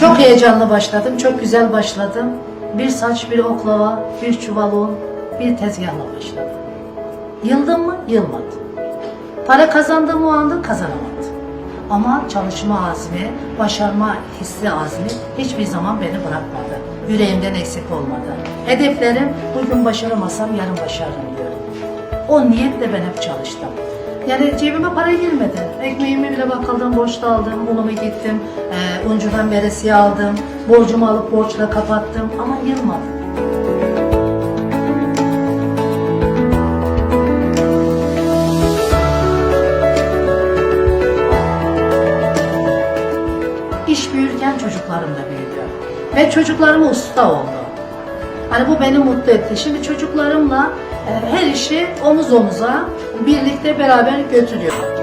Çok heyecanlı başladım, çok güzel başladım. Bir saç, bir oklava, bir çuval un, bir tezgahla başladım. Yıldım mı? Yılmadım. Para kazandığım o anda kazanamadım. Ama çalışma azmi, başarma hissi azmi hiçbir zaman beni bırakmadı. Yüreğimden eksik olmadı. Hedeflerim bugün başaramasam yarın başarırım diyorum. O niyetle ben hep çalıştım. Yani cebime para girmedi. Ekmeğimi bile bakkaldan borçla aldım, unumu gittim, e, uncudan veresiye aldım, borcumu alıp borçla kapattım ama yılmadım. İş büyürken çocuklarım da büyüdü. Ve çocuklarım usta oldu. Hani bu beni mutlu etti. Şimdi çocuklarımla e, her işi omuz omuza birlikte beraber götürüyorum.